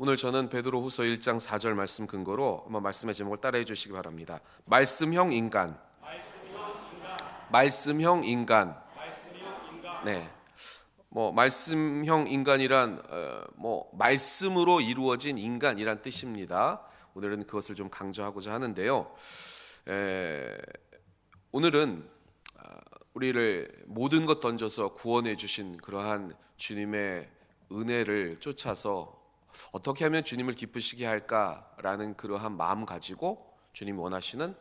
오늘 저는 베드로후서 1장 4절 말씀 근거로 한번 말씀의 제목을 따라해 주시기 바랍니다. 말씀형 인간. 말씀형 인간. 네. 뭐 말씀형 인간이란 어, 뭐 말씀으로 이루어진 인간이란 뜻입니다. 오늘은 그것을 좀 강조하고자 하는데요. 에, 오늘은 아, 우리를 모든 것 던져서 구원해 주신 그러한 주님의 은혜를 쫓아서 어떻게 하면 주님을 기쁘시게 할까라는 그러한 마음 가지고 주님 원하시는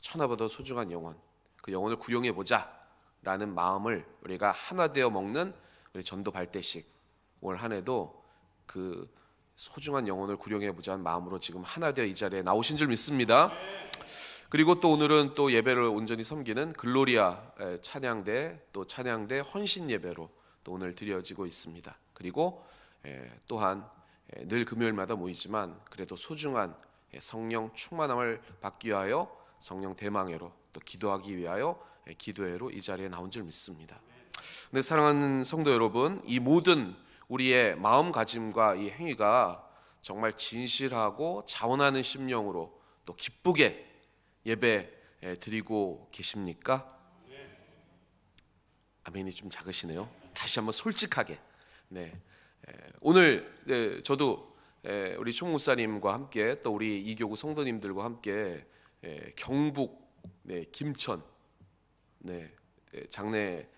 천하보다 소중한 영혼, 그 영혼을 구용해 보자라는 마음을 우리가 하나 되어 먹는 우리 전도 발대식 올 한해도 그 소중한 영혼을 구용해 보자는 마음으로 지금 하나 되어 이 자리에 나오신 줄 믿습니다. 그리고 또 오늘은 또 예배를 온전히 섬기는 글로리아 에, 찬양대 또 찬양대 헌신 예배로 또 오늘 드려지고 있습니다. 그리고 에, 또한 에, 늘 금요일마다 모이지만 그래도 소중한 에, 성령 충만함을 받기 위하여 성령 대망회로 또 기도하기 위하여 에, 기도회로 이 자리에 나온 줄 믿습니다. 근데 사랑하는 성도 여러분, 이 모든 우리의 마음가짐과 이 행위가 정말 진실하고 자원하는 심령으로 또 기쁘게 예배 에, 드리고 계십니까? 아멘이 좀 작으시네요. 다시 한번 솔직하게. 네. 에, 오늘 네, 저도 에, 우리 총무사님과 함께 또 우리 이교구 성도님들과 함께 에, 경북 네, 김천 네, 에, 장례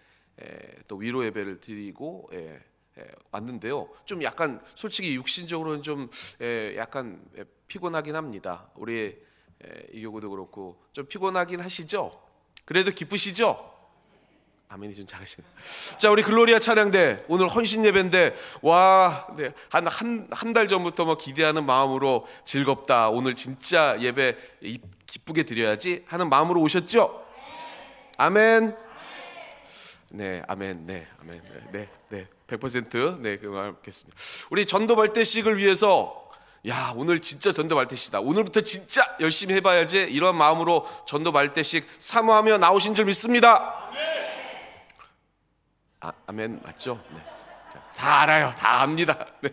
에, 또 위로 예배를 드리고 예, 예, 왔는데요. 좀 약간 솔직히 육신적으로는 좀 예, 약간 예, 피곤하긴 합니다. 우리 예, 이교구도 그렇고 좀 피곤하긴 하시죠. 그래도 기쁘시죠? 아멘이 좀 작으시네. 자, 우리 글로리아 찬양대 오늘 헌신 예배인데 와, 네, 한한 한 달 전부터 뭐 기대하는 마음으로 즐겁다. 오늘 진짜 예배 이- 기쁘게 드려야지 하는 마음으로 오셨죠? 아멘. 네, 아멘. 네, 아멘. 네, 네, 네. 100% 네, 그말 겠습니다 우리 전도 발대식을 위해서 야, 오늘 진짜 전도 발대식이다. 오늘부터 진짜 열심히 해 봐야지. 이런 마음으로 전도 발대식 사모하며 나오신 줄 믿습니다. 아, 아멘 맞죠? 네. 자, 다 알아요. 다 압니다. 네.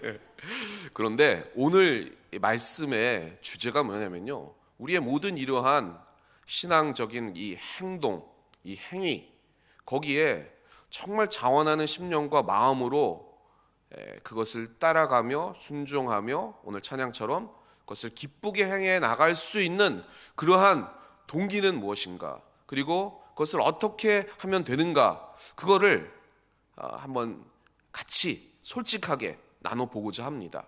그런데 오늘 이 말씀의 주제가 뭐냐면요. 우리의 모든 이러한 신앙적인 이 행동, 이 행위 거기에 정말 자원하는 심령과 마음으로 에, 그것을 따라가며 순종하며 오늘 찬양처럼 그것을 기쁘게 행해 나갈 수 있는 그러한 동기는 무엇인가? 그리고 그것을 어떻게 하면 되는가? 그거를 아, 한번 같이 솔직하게 나눠 보고자 합니다.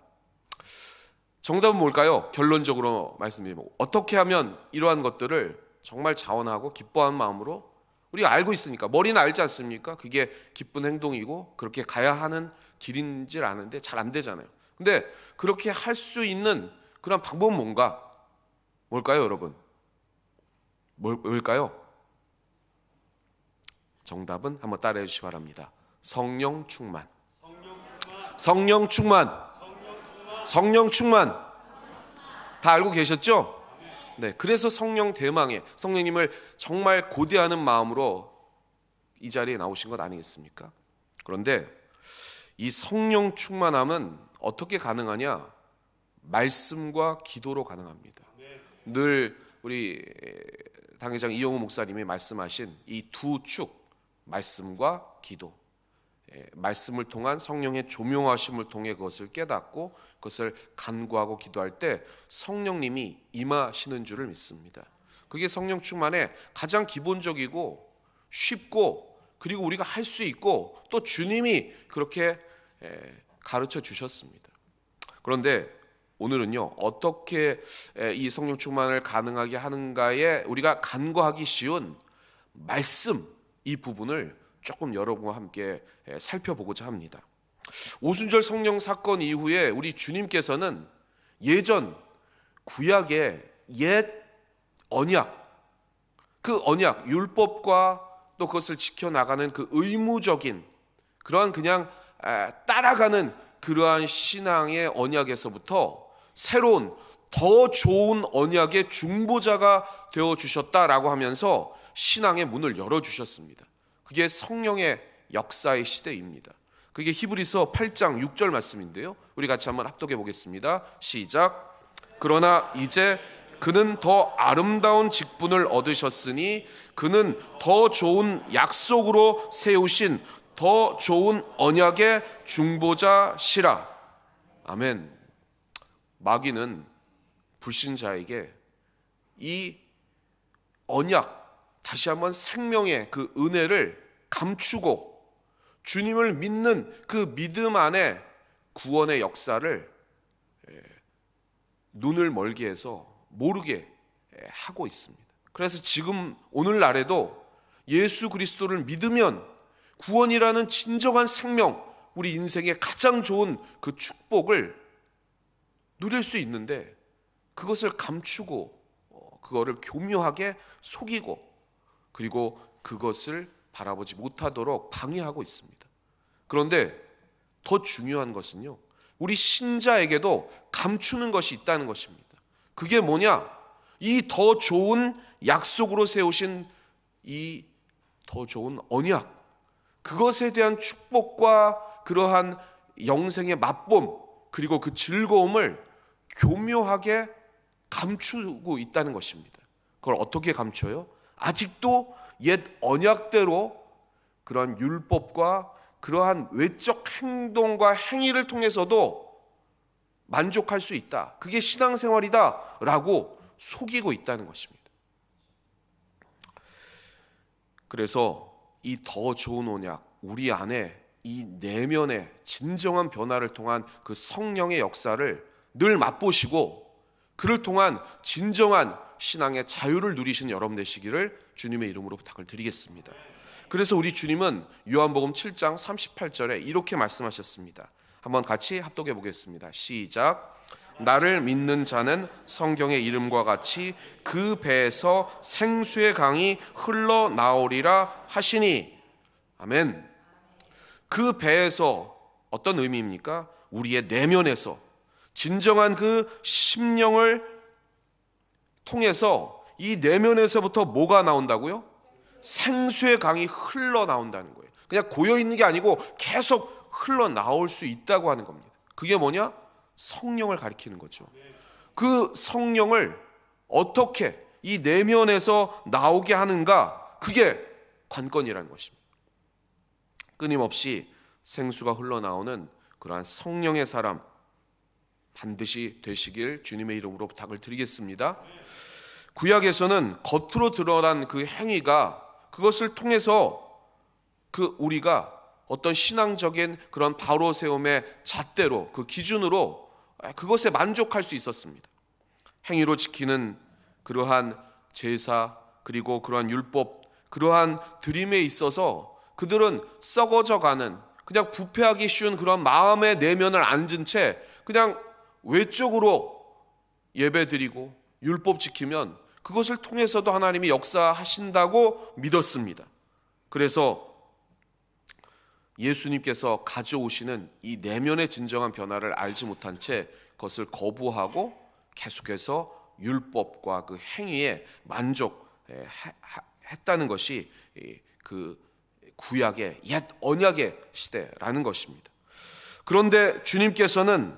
정답은 뭘까요? 결론적으로 말씀드리면 어떻게 하면 이러한 것들을 정말 자원하고 기뻐하는 마음으로 우리가 알고 있으니까 머리는 알지 않습니까? 그게 기쁜 행동이고 그렇게 가야 하는 길인 줄 아는데 잘 안 되잖아요. 근데 그렇게 할 수 있는 그런 방법은 뭔가? 뭘까요, 여러분? 뭘, 뭘까요? 정답은 한번 따라해 주시기 바랍니다. 성령 충만. 성령 충만. 성령 충만. 다 알고 계셨죠? 네. 그래서 성령 대망에 성령님을 정말 고대하는 마음으로 이 자리에 나오신 것 아니겠습니까? 그런데 이 성령 충만함은 어떻게 가능하냐? 말씀과 기도로 가능합니다. 늘 우리 당회장 이영호 목사님이 말씀하신 이 두 축, 말씀과 기도. 예, 말씀을 통한 성령의 조명하심을 통해 그것을 깨닫고 그것을 간구하고 기도할 때 성령님이 임하시는 줄을 믿습니다. 그게 성령 충만의 가장 기본적이고 쉽고 그리고 우리가 할 수 있고 또 주님이 그렇게 예, 가르쳐 주셨습니다. 그런데 오늘은요 어떻게 에, 이 성령 충만을 가능하게 하는가에 우리가 간과하기 쉬운 말씀 이 부분을 조금 여러분과 함께 에, 살펴보고자 합니다. 오순절 성령 사건 이후에 우리 주님께서는 예전 구약의 옛 언약 그 언약 율법과 또 그것을 지켜 나가는 그 의무적인 그러한 그냥 에, 따라가는 그러한 신앙의 언약에서부터 새로운 더 좋은 언약의 중보자가 되어 주셨다라고 하면서 신앙의 문을 열어 주셨습니다. 그게 성령의 역사의 시대입니다. 그게 히브리서 8장 6절 말씀인데요. 우리 같이 한번 합독해 보겠습니다. 시작. 그러나 이제 그는 더 아름다운 직분을 얻으셨으니 그는 더 좋은 약속으로 세우신 더 좋은 언약의 중보자시라. 아멘. 마귀는 불신자에게 이 언약 다시 한번 생명의 그 은혜를 감추고 주님을 믿는 그 믿음 안에 구원의 역사를 예, 눈을 멀게 해서 모르게 예, 하고 있습니다. 그래서 지금 오늘날에도 예수 그리스도를 믿으면 구원이라는 진정한 생명, 우리 인생의 가장 좋은 그 축복을 누릴 수 있는데 그것을 감추고 어, 그거를 교묘하게 속이고 그리고 그것을 바라보지 못하도록 방해하고 있습니다. 그런데 더 중요한 것은요. 우리 신자에게도 감추는 것이 있다는 것입니다. 그게 뭐냐? 이 더 좋은 약속으로 세우신 이 더 좋은 언약. 그것에 대한 축복과 그러한 영생의 맛봄 그리고 그 즐거움을 교묘하게 감추고 있다는 것입니다. 그걸 어떻게 감춰요? 아직도 옛 언약대로 그러한 율법과 그러한 외적 행동과 행위를 통해서도 만족할 수 있다. 그게 신앙생활이다 라고 속이고 있다는 것입니다. 그래서 이 더 좋은 언약, 우리 안에 이 내면의 진정한 변화를 통한 그 성령의 역사를 늘 맛보시고 그를 통한 진정한 신앙의 자유를 누리시는 여러분 되시기를 주님의 이름으로 부탁을 드리겠습니다. 그래서 우리 주님은 요한복음 7장 38절에 이렇게 말씀하셨습니다. 한번 같이 합독해 보겠습니다. 시작. 나를 믿는 자는 성경의 이름과 같이 그 배에서 생수의 강이 흘러나오리라 하시니 아멘. 그 배에서 어떤 의미입니까? 우리의 내면에서 진정한 그 심령을 통해서 이 내면에서부터 뭐가 나온다고요? 생수의 강이 흘러나온다는 거예요. 그냥 고여 있는 게 아니고 계속 흘러나올 수 있다고 하는 겁니다. 그게 뭐냐? 성령을 가리키는 거죠. 그 성령을 어떻게 이 내면에서 나오게 하는가? 그게 관건이라는 것입니다. 끊임없이 생수가 흘러나오는 그러한 성령의 사람 반드시 되시길 주님의 이름으로 부탁을 드리겠습니다. 구약에서는 겉으로 드러난 그 행위가 그것을 통해서 그 우리가 어떤 신앙적인 그런 바로 세움의 잣대로 그 기준으로 그것에 만족할 수 있었습니다. 행위로 지키는 그러한 제사 그리고 그러한 율법 그러한 드림에 있어서 그들은 썩어져 가는 그냥 부패하기 쉬운 그런 마음의 내면을 앉은 채 그냥 외적으로 예배드리고 율법 지키면 그것을 통해서도 하나님이 역사하신다고 믿었습니다. 그래서 예수님께서 가져오시는 이 내면의 진정한 변화를 알지 못한 채 그것을 거부하고 계속해서 율법과 그 행위에 만족했다는 것이 그 구약의 옛 언약의 시대라는 것입니다. 그런데 주님께서는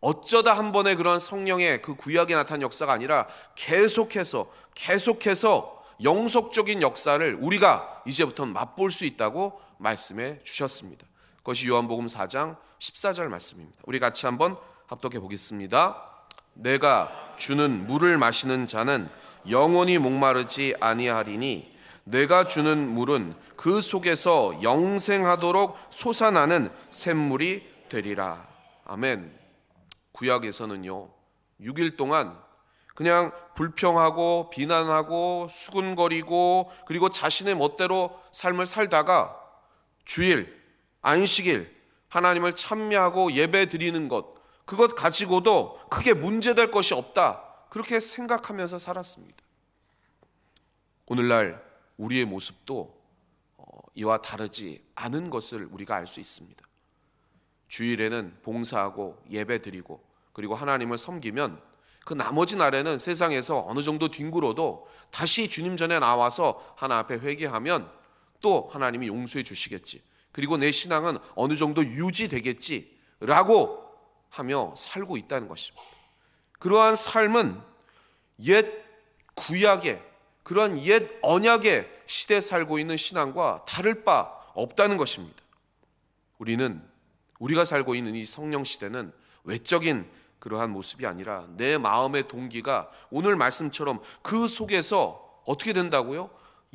어쩌다 한 번의 그런 성령의 그 구약에 나타난 역사가 아니라 계속해서 계속해서 영속적인 역사를 우리가 이제부터 맛볼 수 있다고 말씀해 주셨습니다. 그것이 요한복음 4장 14절 말씀입니다. 우리 같이 한번 합독해 보겠습니다. 내가 주는 물을 마시는 자는 영원히 목마르지 아니하리니 내가 주는 물은 그 속에서 영생하도록 솟아나는 샘물이 되리라. 아멘. 구약에서는요. 6일 동안 그냥 불평하고 비난하고 수군거리고 그리고 자신의 멋대로 삶을 살다가 주일, 안식일 하나님을 참여하고 예배 드리는 것 그것 가지고도 크게 문제될 것이 없다. 그렇게 생각하면서 살았습니다. 오늘날 우리의 모습도 어, 이와 다르지 않은 것을 우리가 알 수 있습니다. 주일에는 봉사하고 예배 드리고 그리고 하나님을 섬기면 그 나머지 날에는 세상에서 어느 정도 뒹굴어도 다시 주님 전에 나와서 하나 앞에 회개하면 또 하나님이 용서해 주시겠지. 그리고 내 신앙은 어느 정도 유지되겠지라고 하며 살고 있다는 것입니다. 그러한 삶은 옛 구약의 그러한 옛 언약의 시대에 살고 있는 신앙과 다를 바 없다는 것입니다. 우리는 우리가 살고 있는 이 성령 시대는 외적인 그러한 모습이 아니라 내 마음의 동기가 오늘 말씀처럼 그 속에서 어떻게 된다고요?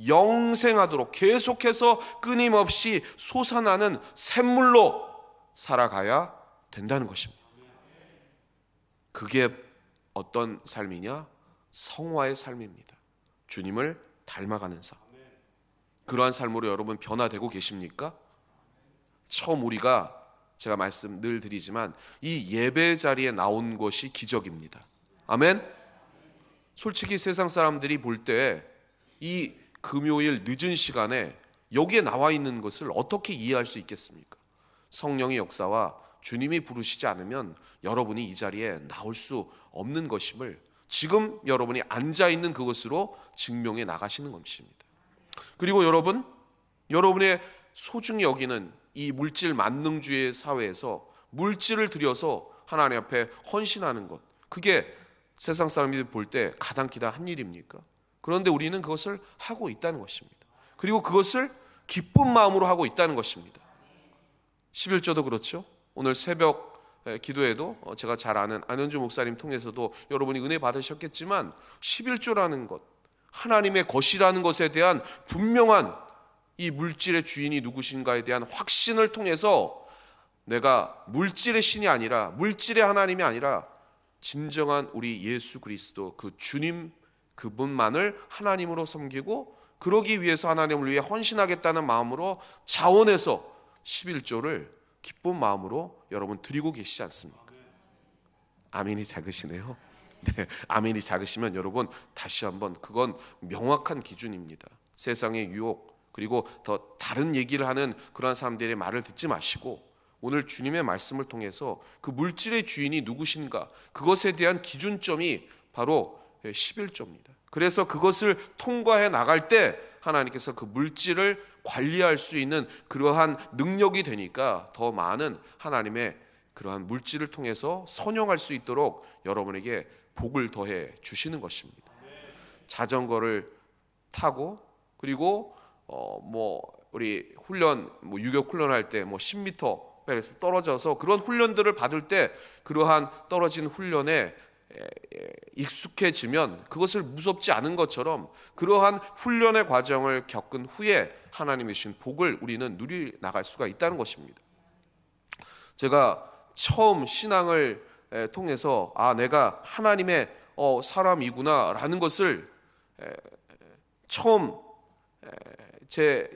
영생하도록 계속해서 끊임없이 솟아나는 샘물로 살아가야 된다는 것입니다. 그게 어떤 삶이냐? 성화의 삶입니다. 주님을 닮아가는 삶. 그러한 삶으로 여러분 변화되고 계십니까? 처음 우리가 제가 말씀 늘 드리지만 이 예배 자리에 나온 것이 기적입니다. 아멘. 솔직히 세상 사람들이 볼 때 이 금요일 늦은 시간에 여기에 나와 있는 것을 어떻게 이해할 수 있겠습니까? 성령의 역사와 주님이 부르시지 않으면 여러분이 이 자리에 나올 수 없는 것임을 지금 여러분이 앉아 있는 그것으로 증명해 나가시는 것입니다. 그리고 여러분, 여러분의 소중히 여기는 이 물질 만능주의 사회에서 물질을 들여서 하나님 앞에 헌신하는 것, 그게 세상 사람들이 볼 때 가당키다 한 일입니까? 그런데 우리는 그것을 하고 있다는 것입니다. 그리고 그것을 기쁜 마음으로 하고 있다는 것입니다. 11조도 그렇죠. 오늘 새벽 에, 기도에도 어, 제가 잘 아는 안현주 목사님 통해서도 여러분이 은혜 받으셨겠지만 11조라는 것, 하나님의 것이라는 것에 대한 분명한 이 물질의 주인이 누구신가에 대한 확신을 통해서 내가 물질의 신이 아니라 물질의 하나님이 아니라 진정한 우리 예수 그리스도 그 주님 그분만을 하나님으로 섬기고 그러기 위해서 하나님을 위해 헌신하겠다는 마음으로 자원해서 11조를 기쁜 마음으로 여러분 드리고 계시지 않습니까? 아멘이 작으시네요. 네, 아멘이 작으시면 여러분 다시 한번 그건 명확한 기준입니다. 세상의 유혹 그리고 더 다른 얘기를 하는 그러한 사람들의 말을 듣지 마시고 오늘 주님의 말씀을 통해서 그 물질의 주인이 누구신가 그것에 대한 기준점이 바로 11조입니다. 그래서 그것을 통과해 나갈 때 하나님께서 그 물질을 관리할 수 있는 그러한 능력이 되니까 더 많은 하나님의 그러한 물질을 통해서 선용할 수 있도록 여러분에게 복을 더해 주시는 것입니다. 자전거를 타고 그리고 어 뭐 우리 훈련 뭐 유격 훈련 할 때 뭐 10m 배에서 떨어져서 그런 훈련들을 받을 때 그러한 떨어진 훈련에 익숙해지면 그것을 무섭지 않은 것처럼 그러한 훈련의 과정을 겪은 후에 하나님이 주신 복을 우리는 누리 나갈 수가 있다는 것입니다. 제가 처음 신앙을 통해서 아 내가 하나님의 어, 사람이구나라는 것을 처음 제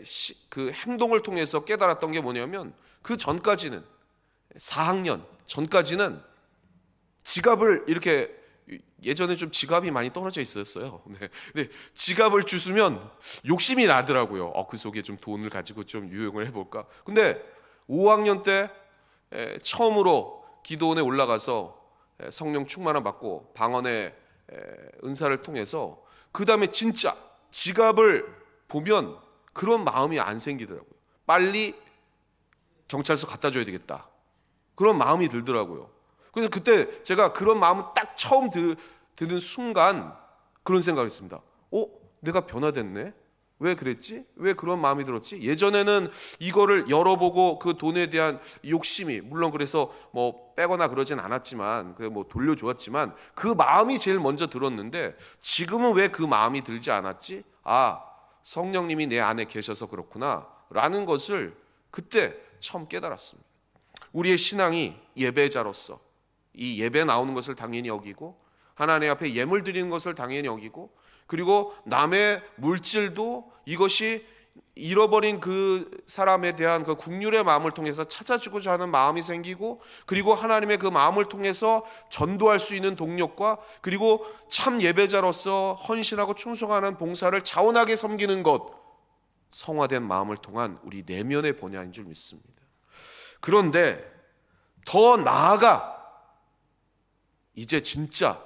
그 행동을 통해서 깨달았던 게 뭐냐면 그 전까지는 4학년 전까지는 지갑을 이렇게 예전에 좀 지갑이 많이 떨어져 있었어요. 네. 근데 지갑을 주스면 욕심이 나더라고요. 어, 그 속에 좀 돈을 가지고 좀 유용을 해볼까. 근데 5학년 때 에, 처음으로 기도원에 올라가서 에, 성령 충만함 받고 방언의 에, 은사를 통해서 그 다음에 진짜 지갑을 보면 그런 마음이 안 생기더라고요. 빨리 경찰서 갖다 줘야 되겠다. 그런 마음이 들더라고요. 그래서 그때 제가 그런 마음을 딱 처음 드, 드는 순간 그런 생각을 했습니다. 어? 내가 변화됐네? 왜 그랬지? 왜 그런 마음이 들었지? 예전에는 이거를 열어보고 그 돈에 대한 욕심이 물론 그래서 뭐 빼거나 그러진 않았지만 그래 뭐 돌려주었지만 그 마음이 제일 먼저 들었는데 지금은 왜 그 마음이 들지 않았지? 아 성령님이 내 안에 계셔서 그렇구나 라는 것을 그때 처음 깨달았습니다. 우리의 신앙이 예배자로서 이 예배 나오는 것을 당연히 여기고 하나님 앞에 예물 드리는 것을 당연히 여기고 그리고 남의 물질도 이것이 잃어버린 그 사람에 대한 그 국률의 마음을 통해서 찾아주고자 하는 마음이 생기고 그리고 하나님의 그 마음을 통해서 전도할 수 있는 동력과 그리고 참 예배자로서 헌신하고 충성하는 봉사를 자원하게 섬기는 것 성화된 마음을 통한 우리 내면의 본향인 줄 믿습니다. 그런데 더 나아가 이제 진짜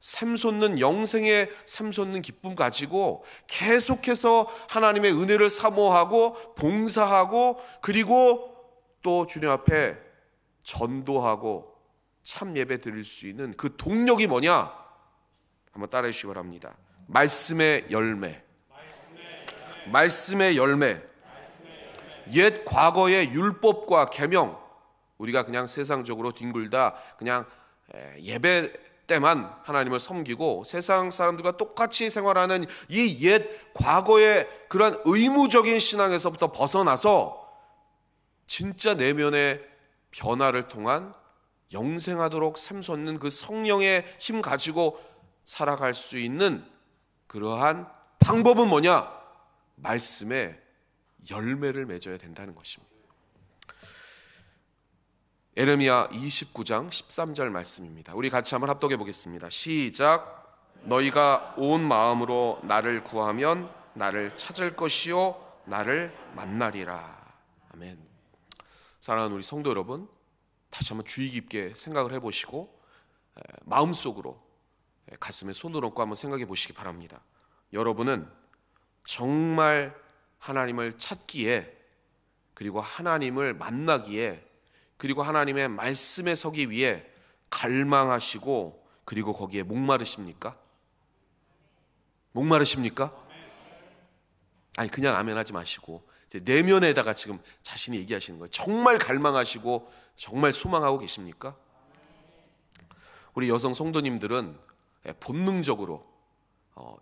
샘 솟는 영생의 샘 솟는 기쁨 가지고 계속해서 하나님의 은혜를 사모하고 봉사하고 그리고 또 주님 앞에 전도하고 참 예배 드릴 수 있는 그 동력이 뭐냐? 한번 따라해 주시기 바랍니다. 말씀의 열매. 말씀의 열매. 옛 과거의 율법과 계명 우리가 그냥 세상적으로 뒹굴다 그냥 예배 때만 하나님을 섬기고 세상 사람들과 똑같이 생활하는 이 옛 과거의 그러한 의무적인 신앙에서부터 벗어나서 진짜 내면의 변화를 통한 영생하도록 샘솟는 그 성령의 힘 가지고 살아갈 수 있는 그러한 방법은 뭐냐? 말씀에 열매를 맺어야 된다는 것입니다. 에레미야 29장 13절 말씀입니다. 우리 같이 한번 합독해 보겠습니다. 시작. 너희가 온 마음으로 나를 구하면 나를 찾을 것이요 나를 만나리라. 아멘. 사랑하는 우리 성도 여러분, 다시 한번 주의 깊게 생각을 해 보시고 마음속으로 가슴에 손을 얹고 한번 생각해 보시기 바랍니다. 여러분은 정말 하나님을 찾기에 그리고 하나님을 만나기에 그리고 하나님의 말씀에 서기 위해 갈망하시고 그리고 거기에 목마르십니까? 목마르십니까? 아니 그냥 아멘하지 마시고 내면에다가 지금 자신이 얘기하시는 거예요. 정말 갈망하시고 정말 소망하고 계십니까? 우리 여성 성도님들은 본능적으로 어,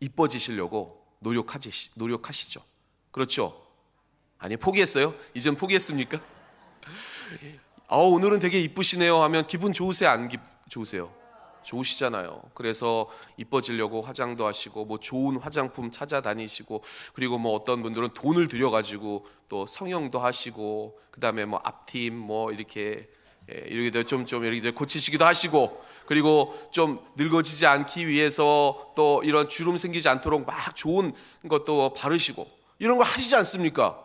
이뻐지시려고 노력하지, 노력하시죠. 그렇죠? 아니 포기했어요? 이젠 포기했습니까? 아 오늘은 되게 이쁘시네요 하면 기분 좋으세요? 안 기, 좋으세요? 좋으시잖아요. 그래서 이뻐지려고 화장도 하시고 뭐 좋은 화장품 찾아다니시고 그리고 뭐 어떤 분들은 돈을 들여 가지고 또 성형도 하시고 그다음에 뭐 앞팀 뭐 이렇게 예, 이렇게 좀좀 이렇게 고치시기도 하시고 그리고 좀 늙어지지 않기 위해서 또 이런 주름 생기지 않도록 막 좋은 것도 바르시고 이런 거 하시지 않습니까?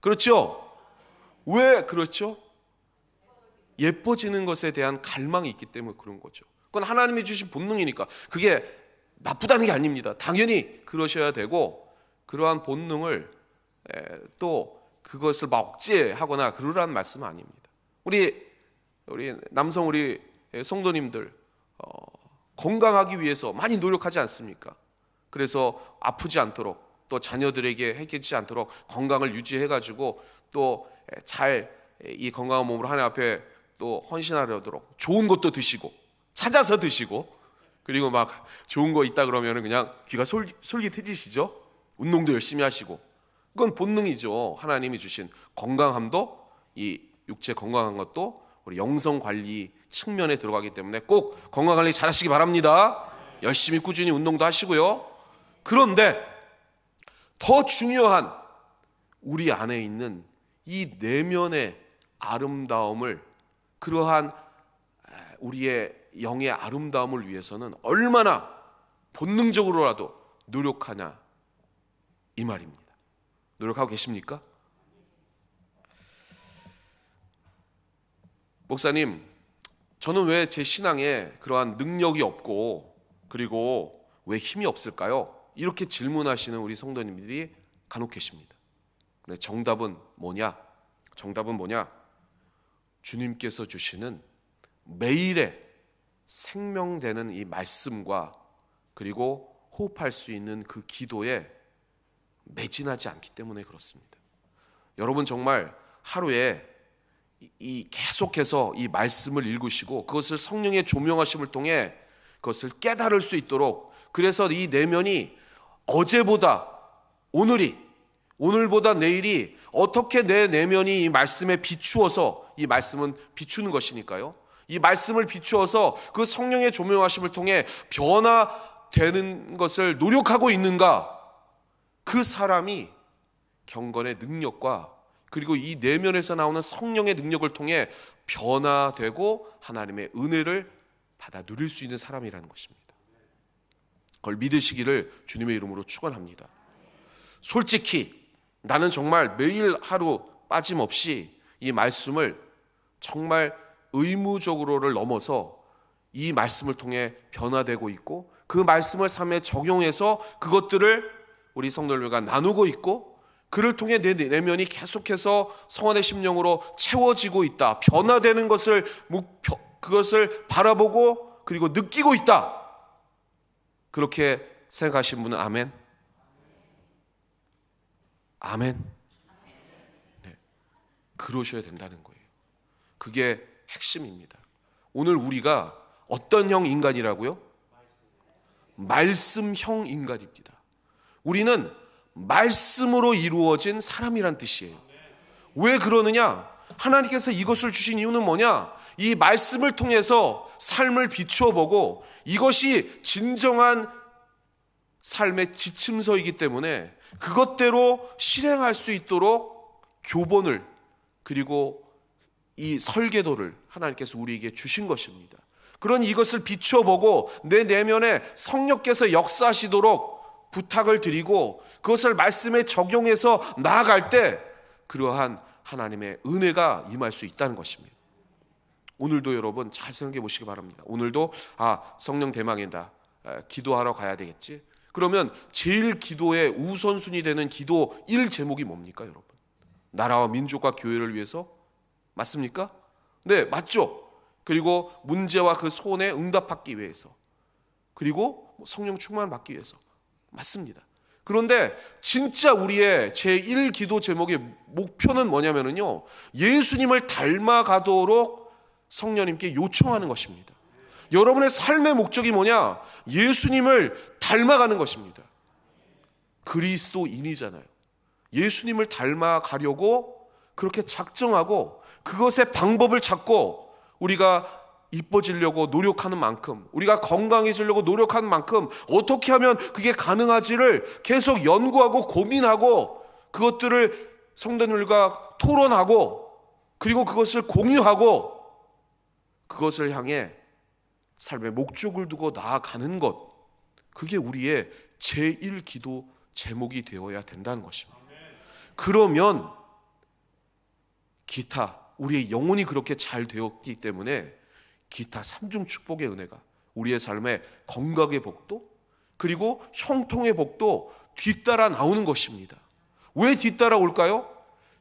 그렇죠? 왜 그렇죠? 예뻐지는 것에 대한 갈망이 있기 때문에 그런 거죠. 그건 하나님이 주신 본능이니까 그게 나쁘다는 게 아닙니다. 당연히 그러셔야 되고 그러한 본능을 또 그것을 막 억제하거나 그러라는 말씀은 아닙니다. 우리 우리 남성 우리 성도님들 어, 건강하기 위해서 많이 노력하지 않습니까? 그래서 아프지 않도록 또 자녀들에게 해결지 않도록 건강을 유지해 가지고 또 잘 이 건강한 몸으로 하나님 앞에 또 헌신하려도록 좋은 것도 드시고 찾아서 드시고 그리고 막 좋은 거 있다 그러면은 그냥 귀가 솔, 솔깃해지시죠? 운동도 열심히 하시고 그건 본능이죠. 하나님이 주신 건강함도 이 육체 건강한 것도 우리 영성 관리 측면에 들어가기 때문에 꼭 건강 관리 잘 하시기 바랍니다. 열심히 꾸준히 운동도 하시고요. 그런데 더 중요한 우리 안에 있는 이 내면의 아름다움을 그러한 우리의 영의 아름다움을 위해서는 얼마나 본능적으로라도 노력하냐 이 말입니다. 노력하고 계십니까? 목사님, 저는 왜 제 신앙에 그러한 능력이 없고 그리고 왜 힘이 없을까요? 이렇게 질문하시는 우리 성도님들이 간혹 계십니다. 정답은 뭐냐? 정답은 뭐냐? 주님께서 주시는 매일의 생명되는 이 말씀과 그리고 호흡할 수 있는 그 기도에 매진하지 않기 때문에 그렇습니다. 여러분 정말 하루에 이 계속해서 이 말씀을 읽으시고 그것을 성령의 조명하심을 통해 그것을 깨달을 수 있도록 그래서 이 내면이 어제보다 오늘이 오늘보다 내일이 어떻게 내 내면이 이 말씀에 비추어서 이 말씀은 비추는 것이니까요. 이 말씀을 비추어서 그 성령의 조명하심을 통해 변화되는 것을 노력하고 있는가? 그 사람이 경건의 능력과 그리고 이 내면에서 나오는 성령의 능력을 통해 변화되고 하나님의 은혜를 받아 누릴 수 있는 사람이라는 것입니다. 그걸 믿으시기를 주님의 이름으로 축원합니다. 솔직히 나는 정말 매일 하루 빠짐없이 이 말씀을 정말 의무적으로를 넘어서 이 말씀을 통해 변화되고 있고 그 말씀을 삶에 적용해서 그것들을 우리 성도들과 나누고 있고 그를 통해 내 내면이 계속해서 성원의 심령으로 채워지고 있다. 변화되는 것을 목표 그것을 바라보고 그리고 느끼고 있다. 그렇게 생각하신 분은 아멘. 아멘. 네. 그러셔야 된다는 거예요. 그게 핵심입니다. 오늘 우리가 어떤 형 인간이라고요? 말씀형 인간입니다. 우리는 말씀으로 이루어진 사람이란 뜻이에요. 왜 그러느냐? 하나님께서 이것을 주신 이유는 뭐냐? 이 말씀을 통해서 삶을 비추어 보고 이것이 진정한 삶의 지침서이기 때문에 그것대로 실행할 수 있도록 교본을 그리고 이 설계도를 하나님께서 우리에게 주신 것입니다. 그런 이것을 비추어 보고 내 내면에 성령께서 역사하시도록 부탁을 드리고 그것을 말씀에 적용해서 나아갈 때 그러한 하나님의 은혜가 임할 수 있다는 것입니다. 오늘도 여러분 잘 생각해 보시기 바랍니다. 오늘도 아 성령 대망이다. 아, 기도하러 가야 되겠지. 그러면 제일 기도의 우선순위 되는 기도 1 제목이 뭡니까, 여러분? 나라와 민족과 교회를 위해서 맞습니까? 네, 맞죠. 그리고 문제와 그 소원에 응답받기 위해서 그리고 성령 충만 받기 위해서 맞습니다. 그런데 진짜 우리의 제1 기도 제목의 목표는 뭐냐면요. 예수님을 닮아가도록 성령님께 요청하는 것입니다. 여러분의 삶의 목적이 뭐냐? 예수님을 닮아가는 것입니다. 그리스도인이잖아요. 예수님을 닮아가려고 그렇게 작정하고 그것의 방법을 찾고 우리가 이뻐지려고 노력하는 만큼 우리가 건강해지려고 노력하는 만큼 어떻게 하면 그게 가능하지를 계속 연구하고 고민하고 그것들을 성도들과 토론하고 그리고 그것을 공유하고 그것을 향해 삶의 목적을 두고 나아가는 것 그게 우리의 제1 기도 제목이 되어야 된다는 것입니다. 그러면 기타 우리의 영혼이 그렇게 잘 되었기 때문에 기타 삼중 축복의 은혜가 우리의 삶의 건강의 복도 그리고 형통의 복도 뒤따라 나오는 것입니다. 왜 뒤따라 올까요?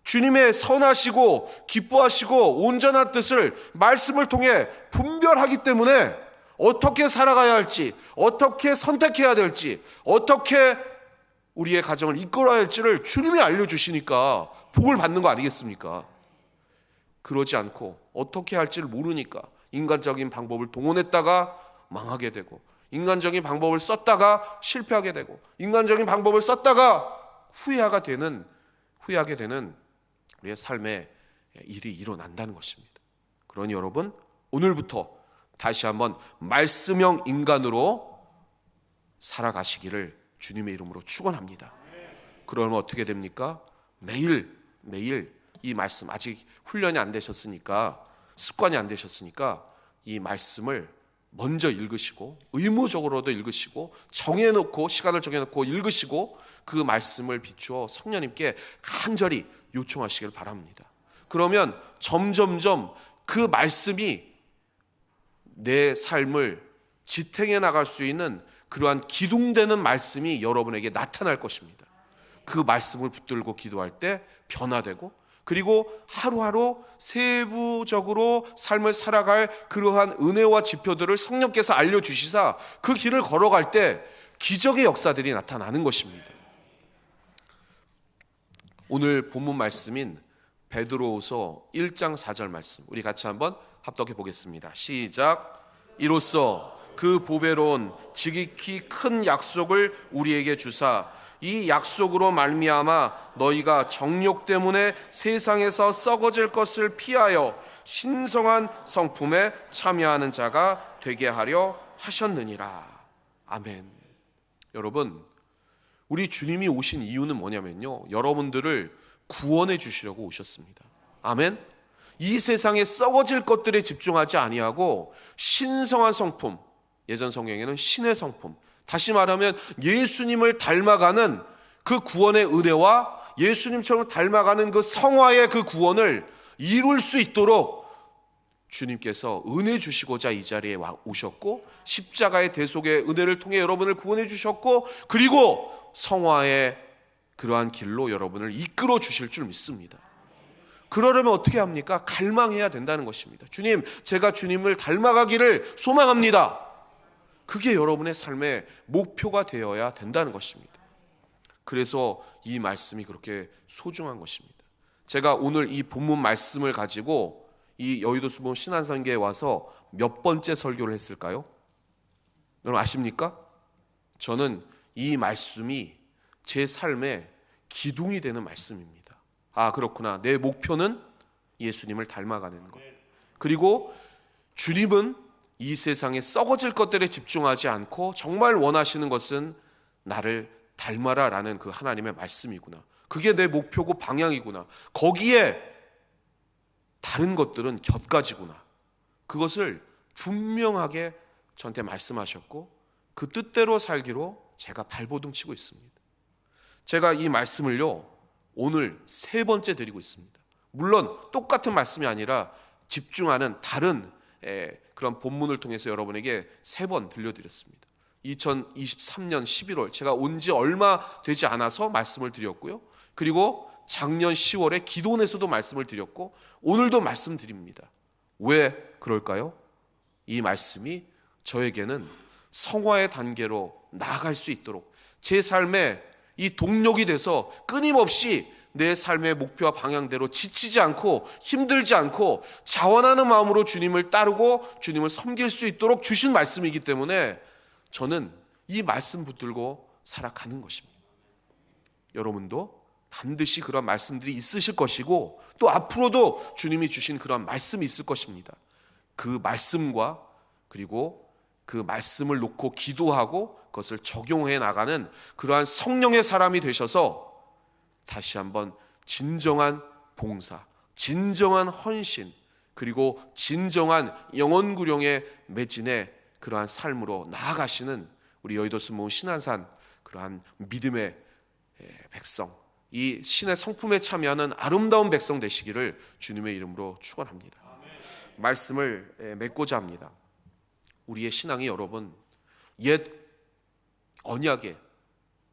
주님의 선하시고 기뻐하시고 온전한 뜻을 말씀을 통해 분별하기 때문에 어떻게 살아가야 할지, 어떻게 선택해야 될지, 어떻게 우리의 가정을 이끌어야 할지를 주님이 알려주시니까 복을 받는 거 아니겠습니까? 그러지 않고 어떻게 할지를 모르니까 인간적인 방법을 동원했다가 망하게 되고 인간적인 방법을 썼다가 실패하게 되고 인간적인 방법을 썼다가 후회하게 되는 후회하게 되는 우리의 삶에 일이 일어난다는 것입니다. 그러니 여러분 오늘부터 다시 한번 말씀형 인간으로 살아가시기를 주님의 이름으로 축원합니다. 그러면 어떻게 됩니까? 매일 매일 이 말씀 아직 훈련이 안 되셨으니까 습관이 안 되셨으니까 이 말씀을 먼저 읽으시고 의무적으로도 읽으시고 정해놓고 시간을 정해놓고 읽으시고 그 말씀을 비추어 성령님께 간절히 요청하시길 바랍니다. 그러면 점점점 그 말씀이 내 삶을 지탱해 나갈 수 있는 그러한 기둥되는 말씀이 여러분에게 나타날 것입니다. 그 말씀을 붙들고 기도할 때 변화되고 그리고 하루하루 세부적으로 삶을 살아갈 그러한 은혜와 지표들을 성령께서 알려주시사 그 길을 걸어갈 때 기적의 역사들이 나타나는 것입니다. 오늘 본문 말씀인 베드로후서 1장 4절 말씀 우리 같이 한번 합독해 보겠습니다. 시작. 이로써 그 보배로운 지극히 큰 약속을 우리에게 주사 이 약속으로 말미암아 너희가 정욕 때문에 세상에서 썩어질 것을 피하여 신성한 성품에 참여하는 자가 되게 하려 하셨느니라. 아멘. 여러분, 우리 주님이 오신 이유는 뭐냐면요. 여러분들을 구원해 주시려고 오셨습니다. 아멘. 이 세상에 썩어질 것들에 집중하지 아니하고 신성한 성품, 예전 성경에는 신의 성품, 다시 말하면 예수님을 닮아가는 그 구원의 은혜와 예수님처럼 닮아가는 그 성화의 그 구원을 이룰 수 있도록 주님께서 은혜 주시고자 이 자리에 와- 오셨고 십자가의 대속의 은혜를 통해 여러분을 구원해 주셨고 그리고 성화의 그러한 길로 여러분을 이끌어 주실 줄 믿습니다. 그러려면 어떻게 합니까? 갈망해야 된다는 것입니다. 주님, 제가 주님을 닮아가기를 소망합니다. 그게 여러분의 삶의 목표가 되어야 된다는 것입니다. 그래서 이 말씀이 그렇게 소중한 것입니다. 제가 오늘 이 본문 말씀을 가지고 이 여의도 수봉 신안선교에 와서 몇 번째 설교를 했을까요? 여러분 아십니까? 저는 이 말씀이 제 삶의 기둥이 되는 말씀입니다. 아, 그렇구나. 내 목표는 예수님을 닮아가는 것. 그리고 주님은 이 세상에 썩어질 것들에 집중하지 않고 정말 원하시는 것은 나를 닮아라라는 그 하나님의 말씀이구나. 그게 내 목표고 방향이구나. 거기에 다른 것들은 곁가지구나. 그것을 분명하게 저한테 말씀하셨고 그 뜻대로 살기로 제가 발버둥 치고 있습니다. 제가 이 말씀을요 오늘 세 번째 드리고 있습니다. 물론 똑같은 말씀이 아니라 집중하는 다른 에, 그런 본문을 통해서 여러분에게 세 번 들려드렸습니다. 2023년 11월 제가 온 지 얼마 되지 않아서 말씀을 드렸고요. 그리고 작년 10월에 기도원에서도 말씀을 드렸고 오늘도 말씀드립니다. 왜 그럴까요? 이 말씀이 저에게는 성화의 단계로 나아갈 수 있도록 제 삶의 이 동력이 돼서 끊임없이 내 삶의 목표와 방향대로 지치지 않고 힘들지 않고 자원하는 마음으로 주님을 따르고 주님을 섬길 수 있도록 주신 말씀이기 때문에 저는 이 말씀 붙들고 살아가는 것입니다. 여러분도 반드시 그런 말씀들이 있으실 것이고 또 앞으로도 주님이 주신 그런 말씀이 있을 것입니다. 그 말씀과 그리고 그 말씀을 놓고 기도하고 그 것을 적용해 나가는 그러한 성령의 사람이 되셔서 다시 한번 진정한 봉사, 진정한 헌신, 그리고 진정한 영원구령의 매진의 그러한 삶으로 나아가시는 우리 여의도 스모 신안산 그러한 믿음의 예, 백성, 이 신의 성품에 참여하는 아름다운 백성 되시기를 주님의 이름으로 축원합니다. 말씀을 예, 맺고자 합니다. 우리의 신앙이 여러분 옛 언약의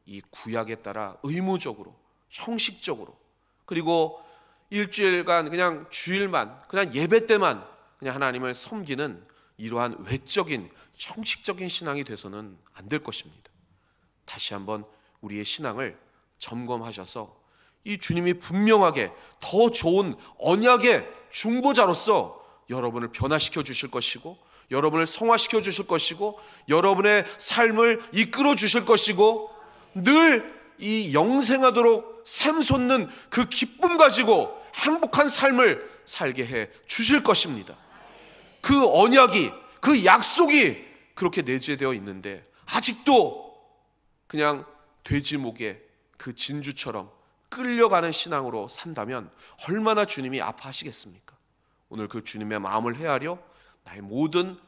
이 구약에 따라 의무적으로 형식적으로 그리고 일주일간 그냥 주일만 그냥 예배 때만 그냥 하나님을 섬기는 이러한 외적인 형식적인 신앙이 돼서는 안 될 것입니다. 다시 한번 우리의 신앙을 점검하셔서 이 주님이 분명하게 더 좋은 언약의 중보자로서 여러분을 변화시켜 주실 것이고 여러분을 성화시켜 주실 것이고 여러분의 삶을 이끌어 주실 것이고 늘 이 영생하도록 샘솟는 그 기쁨 가지고 행복한 삶을 살게 해 주실 것입니다. 그 언약이 그 약속이 그렇게 내재되어 있는데 아직도 그냥 돼지목에 그 진주처럼 끌려가는 신앙으로 산다면 얼마나 주님이 아파하시겠습니까? 오늘 그 주님의 마음을 헤아려 나의 모든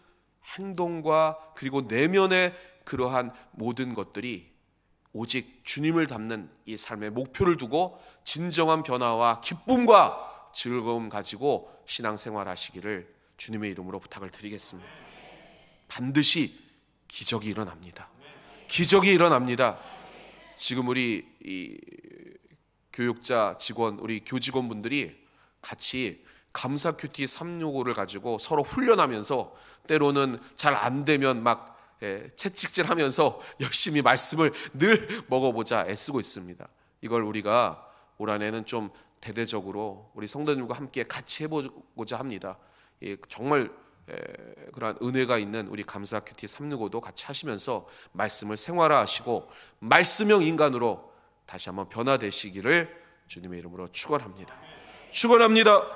행동과 그리고 내면의 그러한 모든 것들이 오직 주님을 닮는 이 삶의 목표를 두고 진정한 변화와 기쁨과 즐거움 가지고 신앙생활 하시기를 주님의 이름으로 부탁을 드리겠습니다. 반드시 기적이 일어납니다. 기적이 일어납니다. 지금 우리 이 교육자 직원 우리 교직원분들이 같이 감사 큐티 365를 가지고 서로 훈련하면서 때로는 잘 안 되면 막 예, 채찍질 하면서 열심히 말씀을 늘 먹어보자 애쓰고 있습니다. 이걸 우리가 올 한 해는 좀 대대적으로 우리 성도님과 함께 같이 해보고자 합니다. 예, 정말 에, 그러한 은혜가 있는 우리 감사 큐티 365도 같이 하시면서 말씀을 생활화하시고 말씀형 인간으로 다시 한번 변화되시기를 주님의 이름으로 축원합니다. 축원합니다.